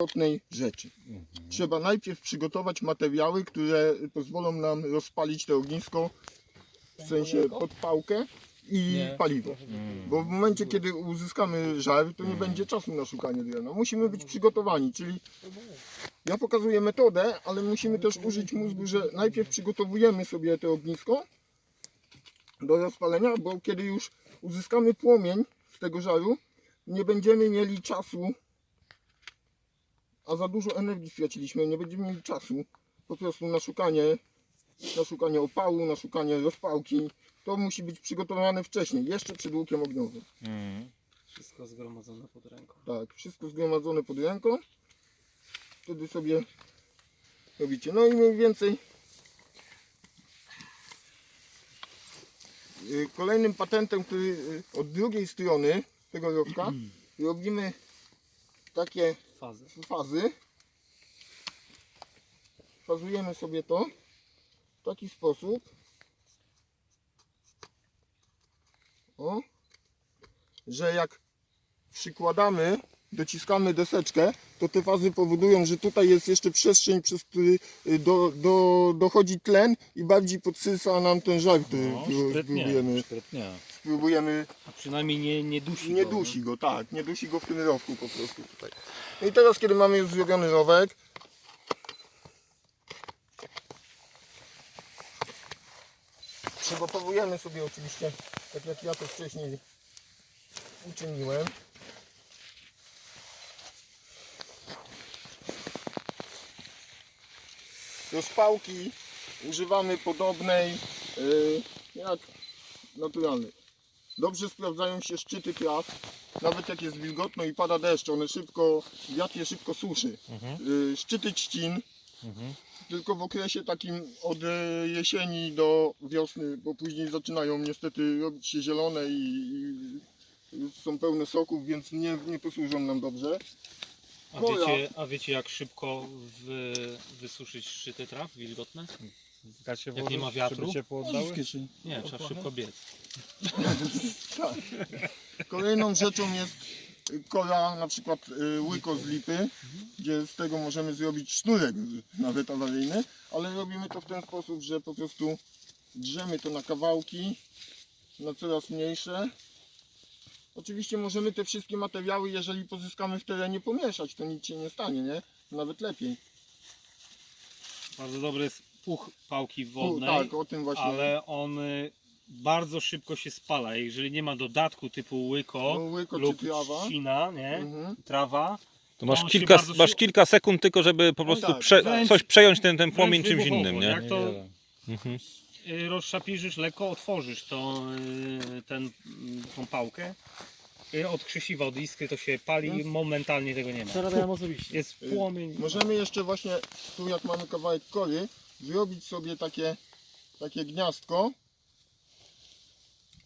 istotnej rzeczy. Trzeba najpierw przygotować materiały, które pozwolą nam rozpalić to ognisko, w sensie podpałkę i paliwo. Bo w momencie, kiedy uzyskamy żar, to nie będzie czasu na szukanie drewna. Musimy być przygotowani, czyli ja pokazuję metodę, ale musimy też użyć mózgu, że najpierw przygotowujemy sobie to ognisko do rozpalenia, bo kiedy już uzyskamy płomień z tego żaru, nie będziemy mieli czasu, a za dużo energii straciliśmy, nie będziemy mieli czasu po prostu na szukanie, na szukanie opału, na szukanie rozpałki. To musi być przygotowane wcześniej, jeszcze przed łukiem ogniowym. Wszystko zgromadzone pod ręką. Tak, wszystko zgromadzone pod ręką. Wtedy sobie robicie. No i mniej więcej y, kolejnym patentem, który y, od drugiej strony tego rowka robimy takie Fazy. fazy. Fazujemy sobie to w taki sposób. O, że jak przykładamy, dociskamy deseczkę, to te fazy powodują, że tutaj jest jeszcze przestrzeń, przez który y, do, do, dochodzi tlen i bardziej podsysa nam ten żar, który No, sprytnie, spróbujemy, sprytnie. spróbujemy A przynajmniej nie, nie dusi nie go, dusi go, tak, nie dusi go w tym rowku po prostu tutaj. No i teraz, kiedy mamy już zrobiony rowek, przygotowujemy sobie oczywiście, tak jak ja to wcześniej uczyniłem. Do spałki używamy podobnej y, jak naturalnej. Dobrze sprawdzają się szczyty traw. Nawet jak jest wilgotno i pada deszcz, one szybko, wiatr je szybko suszy. Y, Szczyty trzcin, tylko w okresie takim od e, jesieni do wiosny, bo później zaczynają niestety robić się zielone i, i są pełne soków, więc nie, nie posłużą nam dobrze. A wiecie, a wiecie jak szybko wy, wysuszyć szczyty traw wilgotne? Jak, się Jak nie ma wiatru? Żeby ciepło oddały? Nie, trzeba szybko biec. Tak. Kolejną rzeczą jest kola, na przykład y, łyko z lipy, gdzie z tego możemy zrobić sznurek nawet awaryjny, ale robimy to w ten sposób, że po prostu drzemy to na kawałki, na coraz mniejsze. Oczywiście możemy te wszystkie materiały, jeżeli pozyskamy w terenie, pomieszać, to nic się nie stanie, nie? Nawet lepiej. Bardzo dobry jest puch pałki U, wodnej, tak, o tym właśnie. ale on y, bardzo szybko się spala. Jeżeli nie ma dodatku typu łyko, No, łyko lub czy trawa. nie? Mhm. trawa, To masz On się kilka, bardzo masz szybko- kilka sekund tylko, żeby po prostu tak, prze, coś przejąć ten, ten płomień wręcz czymś wybuchowo, innym, nie? Jak to. Mhm. Y, rozszczapirzysz lekko, otworzysz to, y, ten, y, tą pałkę, od krzesiwa, od iskry to się pali, momentalnie tego nie ma. Zarabiałem osobiście. Jest płomień. Możemy jeszcze właśnie, tu jak mamy kawałek kory, zrobić sobie takie, takie gniazdko.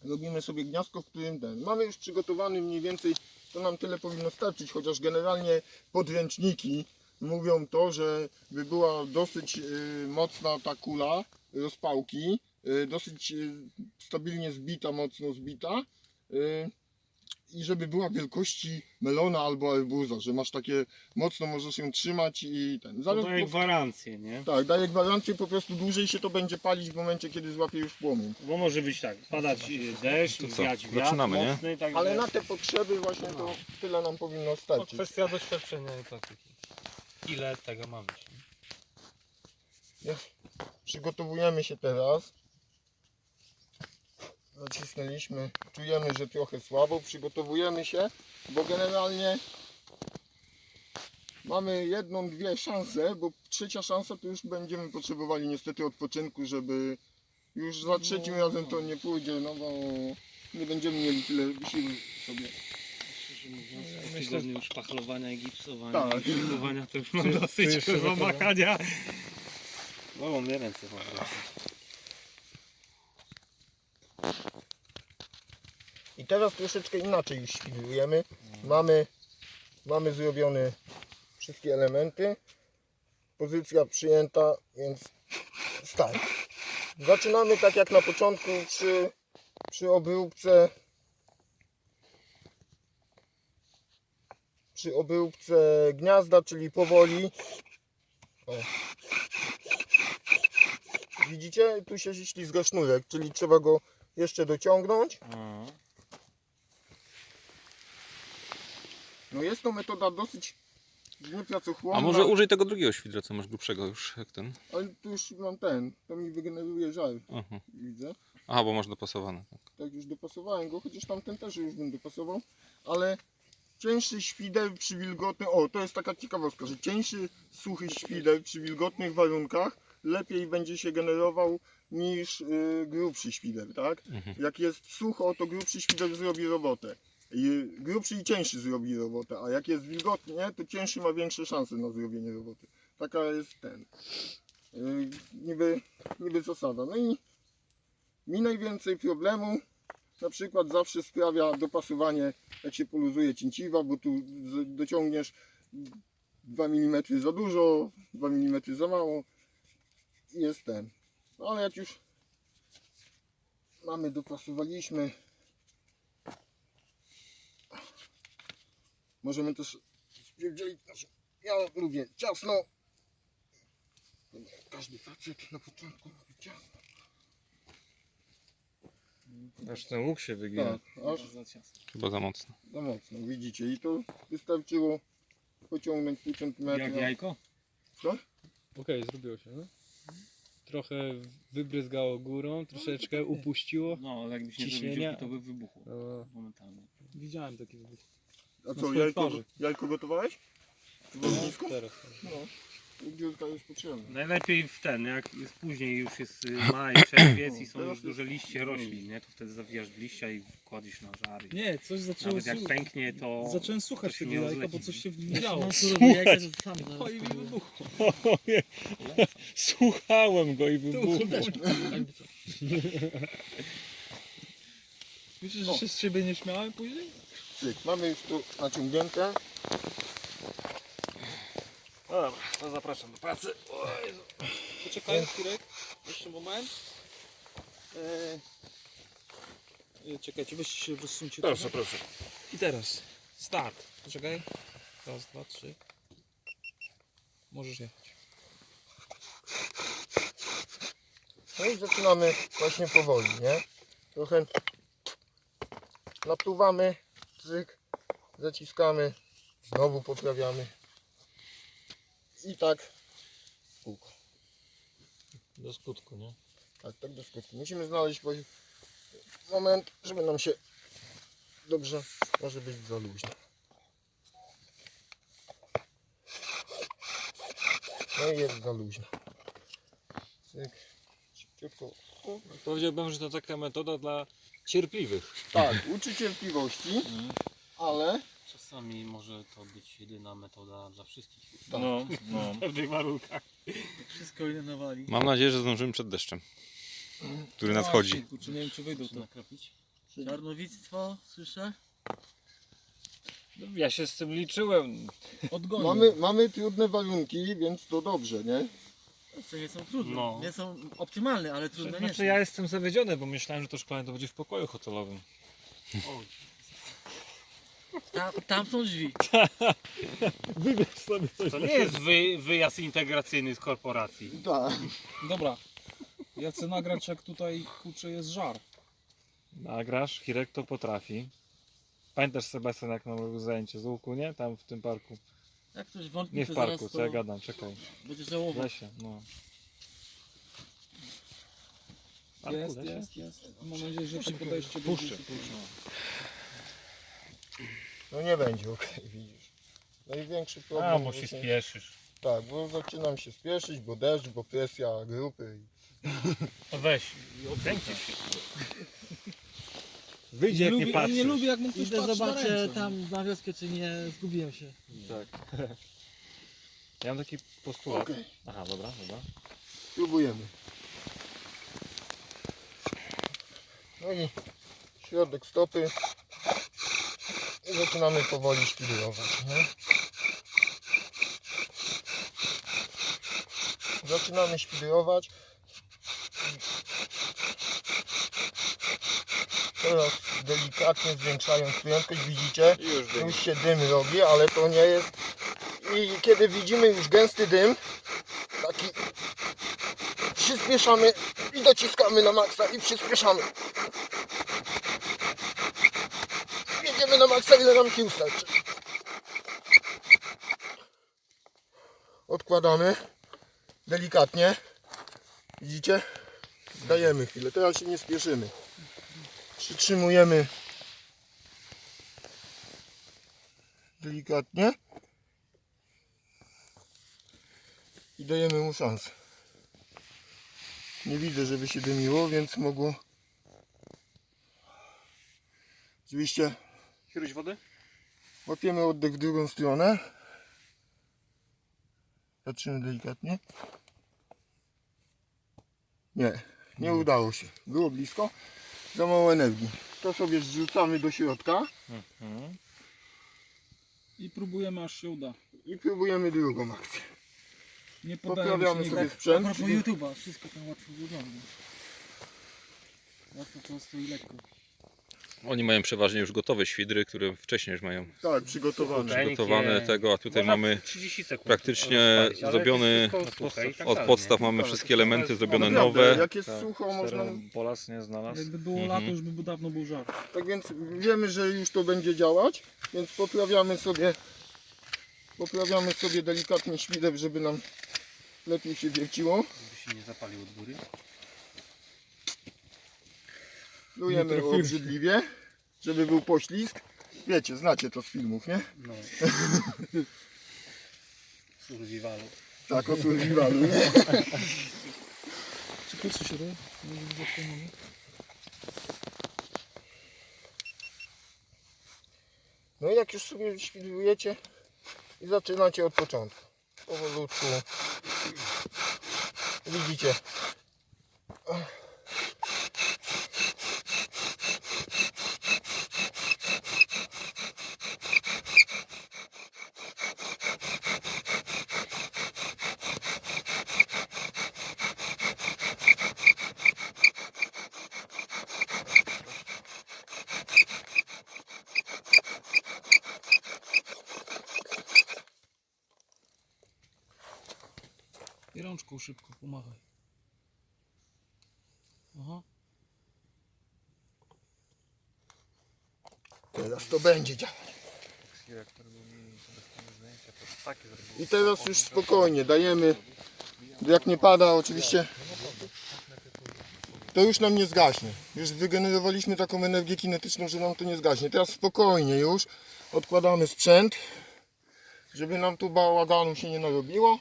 Robimy sobie gniazdko, w którym ten. Mamy już przygotowany mniej więcej, to nam tyle powinno starczyć, chociaż generalnie podręczniki mówią to, że by była dosyć y, mocna ta kula rozpałki, y, dosyć y, stabilnie zbita, mocno zbita. Y, i żeby była wielkości melona albo arbuza, że masz takie mocno możesz ją trzymać i ten. To Zaraz daje po, gwarancję, nie? tak, daje gwarancję, po prostu dłużej się to będzie palić w momencie, kiedy złapie już płomień. Bo może być tak, padać y, deszcz, To wiać wiatr zaczynamy, nie? mocny, tak Ale na te potrzeby właśnie to tyle nam powinno to starczyć. kwestia doświadczenia i praktyki. Ile tego ma być? Przygotowujemy się teraz. Nacisnęliśmy, czujemy, że trochę słabo, przygotowujemy się, bo generalnie mamy jedną, dwie szanse, bo trzecia szansa to już będziemy potrzebowali niestety odpoczynku, żeby już za trzecim razem to nie pójdzie, no bo nie będziemy mieli tyle sił sobie. Po tygodniu już pachlowania i gipsowania Tak. i gipsowania to już mam dosyć jeszcze zamachania. Bolą mnie ręce po. I teraz troszeczkę inaczej już świrujemy. Mamy, mamy zrobione wszystkie elementy. Pozycja przyjęta, więc start. Zaczynamy tak jak na początku przy, przy obróbce przy obróbce gniazda, czyli powoli. O. Widzicie? Tu się ślizga sznurek, czyli trzeba go jeszcze dociągnąć. No jest to metoda dosyć niepracochłonna, A może użyj tego drugiego świdra, co masz grubszego już, jak ten. ale tu już mam ten, to mi wygeneruje żar, Aha, widzę. Aha bo masz dopasowane. Tak. tak już dopasowałem go, chociaż tamten też już bym dopasował, ale cieńszy świder przy wilgotnych, o to jest taka ciekawostka, że cieńszy, suchy świder przy wilgotnych warunkach lepiej będzie się generował niż y, grubszy świder, tak? Mhm. Jak jest sucho, to grubszy świder zrobi robotę. I grubszy i cieńszy zrobi robotę, a jak jest wilgotnie, to cięższy ma większe szanse na zrobienie roboty. Taka jest ten. y, niby, niby zasada. No i mi najwięcej problemu na przykład zawsze sprawia dopasowanie, jak się poluzuje cięciwa, bo tu dociągniesz 2 mm za dużo, 2 mm za mało jest ten. No ale jak już mamy, dopasowaliśmy, możemy też spierdzielić ja lubię ciasno, każdy facet na początku lubi ciasno. Aż ten łuk się wygina. Tak, aż Chyba za mocno. za mocno, widzicie, i to wystarczyło pociągnąć pół centymetra. Jak jajko? Co? Okej, zrobiło się, no. Trochę wybryzgało górą, troszeczkę upuściło. No, ale jakbyś nie Ciśnienia. to by wybuchło No, momentalnie. widziałem taki wybuch. A co, jajko, jajko gotowałeś? W ognisku? Teraz. No, dziurka jest potrzebna. Najlepiej w ten, jak jest później już jest y, maj, czerwiec i są Teraz już duże liście roślin, nie? To wtedy zawijasz w liścia i kładziesz na żary. Nie, coś zaczęło Nawet jak su- pęknie, to... Zacząłem słuchać się tego nie jajka, bo rozleci. coś się w nim działo. Sam Oj, mi wybuchło. Słuchałem go i wybuchł. Myślisz, że się z siebie nie śmiałem później? Cyk, mamy już tu naciągnięte. Dobra, to zapraszam do pracy. Poczekaj, chwilek. Jeszcze moment. Eee, czekajcie, weźcie się rozsuńcie Proszę, trochę. proszę. I teraz, start. Poczekaj. Raz, dwa, trzy. Możesz jechać. No i zaczynamy właśnie powoli, nie? Trochę napluwamy, cyk, zaciskamy, znowu poprawiamy. I tak w kółko. Do skutku, nie? Tak, tak do skutku. Musimy znaleźć moment, żeby nam się dobrze, może być za luźno. No i jest za luźno. Cyk. Powiedziałbym, że to taka metoda dla cierpliwych. Tak, uczy cierpliwości, ale Czasami może to być jedyna metoda dla wszystkich. No, no. W pewnych warunkach. Wszystko ile nawali. Mam nadzieję, że zdążymy przed deszczem, który nadchodzi. Czy nie wiem, czy wyjdą Czy nakropić? Czarnowictwo, słyszę? Ja się z tym liczyłem. Mamy, mamy trudne warunki, więc to dobrze, nie? Jeszcze nie są trudne. No. Nie są optymalne, ale trudne nie Znaczy są. ja jestem zawiedziony, bo myślałem, że to szkolenie to będzie w pokoju hotelowym. Tam, tam są drzwi. Wybierz sobie coś. To nie jest wy, wyjazd integracyjny z korporacji. Tak. Dobra. Ja chcę nagrać jak tutaj kurczę jest żar. Nagrasz, Hirek to potrafi. Pamiętasz Sebastian jak nam robił zajęcie z łuku, nie? Tam w tym parku. Jak ktoś wątpi, Nie w to parku, zaraz co ja to gadam, czekaj. będzie W żałował. lesie, no. Parku, Jest, lesie? jest, jest. Mam nadzieję, że to podejście Puszczę, będzie- No nie będzie okej, widzisz. Największy problem. A, bo się właśnie- spieszysz. Tak, bo zaczynam się spieszyć, bo deszcz, bo presja grupy. To weź, odkręcisz się. Wyjdzie jak nie lubię, patrzysz. nie lubię jak mu ktoś Idę patrzy na zobaczę ręce. tam na wioskę, czy nie zgubiłem się. Tak. Ja mam taki postulat. Okej, Aha, dobra, dobra. spróbujemy. No i środek stopy. I zaczynamy powoli szpilerować, nie? Zaczynamy szpilerować. Teraz delikatnie zwiększając prędkość, widzicie, Już już się dym robi, ale to nie jest... I kiedy widzimy już gęsty dym, taki przyspieszamy i dociskamy na maksa i przyspieszamy. Na maksa, ile nam starczy. Odkładamy delikatnie. Widzicie? Dajemy chwilę. Teraz się nie spieszymy. Przytrzymujemy delikatnie i dajemy mu szansę. Nie widzę, żeby się dymiło, więc mogło. Oczywiście Chwyć wody? łapiemy oddech w drugą stronę. Patrzymy delikatnie. Nie, nie udało się. Było blisko. Za mało energii. To sobie zrzucamy do środka Mhm. I próbujemy aż się uda. i próbujemy drugą akcję. Nie się Poprawiamy nigdy. sobie A sprzęt. propos YouTube'a, wszystko tam łatwo wygląda. Łatwo, prosto i lekko. Oni mają przeważnie już gotowe świdry, które wcześniej już mają Tak, przygotowane. Przygotowane tego, a tutaj Można mamy w 30 sekund praktycznie rozpalić, ale zrobiony wszystko suche i tak od dalej, podstaw nie? mamy Tak. wszystkie elementy zrobione Naprawdę, nowe. Jak jest Tak, sucho, można. Bolas nie znalazł. Jakby było Mhm. lato, już by dawno był żar. Tak więc wiemy, że już to będzie działać, więc poprawiamy sobie poprawiamy sobie delikatnie śwideł, żeby nam lepiej się wierciło. Żeby się nie zapalił od góry. Plujemy trafiłem. obrzydliwie, żeby był poślizg. Wiecie, znacie to z filmów, nie? No. Survivalu. Tak, o survivalu, nie? Czy kurczę się zapomniane. No i jak już sobie świdrujecie i zaczynacie od początku. Powolutku. Widzicie. Szybko pomachaj. Aha. Teraz to będzie działać. I teraz już spokojnie dajemy, jak nie pada oczywiście, to już nam nie zgaśnie. Już wygenerowaliśmy taką energię kinetyczną, że nam to nie zgaśnie. Teraz spokojnie już odkładamy sprzęt, żeby nam tu bałaganu się nie narobiło.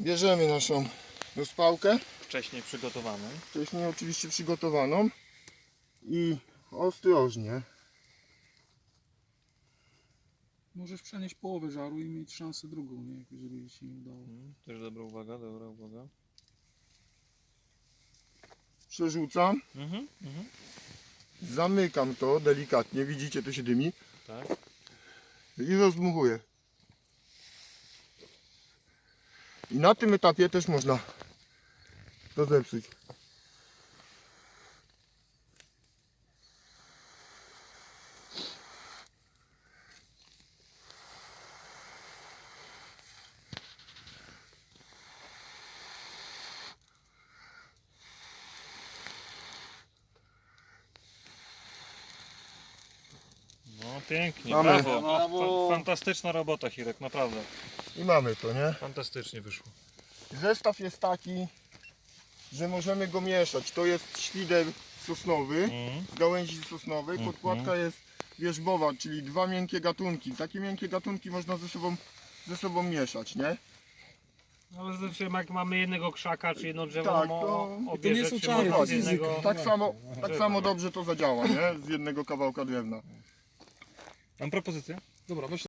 Bierzemy naszą rozpałkę, Wcześniej przygotowany. wcześniej oczywiście przygotowaną i ostrożnie Możesz przenieść połowę żaru i mieć szansę drugą, nie? Jeżeli ci nie udało. Mhm. Też dobra uwaga, dobra uwaga. przerzucam, Mhm. Mhm. zamykam to delikatnie, widzicie to się dymi. Tak. i rozdmuchuję. I na tym etapie też można to zepsuć. No pięknie, Mamy. brawo. No, fa- fantastyczna robota Hirek, naprawdę. I mamy to, nie? Fantastycznie wyszło. Zestaw jest taki, że możemy go mieszać. To jest świder sosnowy, Mhm. z gałęzi sosnowej. Podkładka jest wierzbowa, czyli dwa miękkie gatunki. Takie miękkie gatunki można ze sobą, ze sobą mieszać, nie? Ale zresztą jak mamy jednego krzaka czy jedno drzewo, Tak, mo- to- I to nie są rzeczy z fizyka. jednego... Tak samo, tak samo dobrze to zadziała, nie? Z jednego kawałka drewna. Mam propozycję. Dobra, weź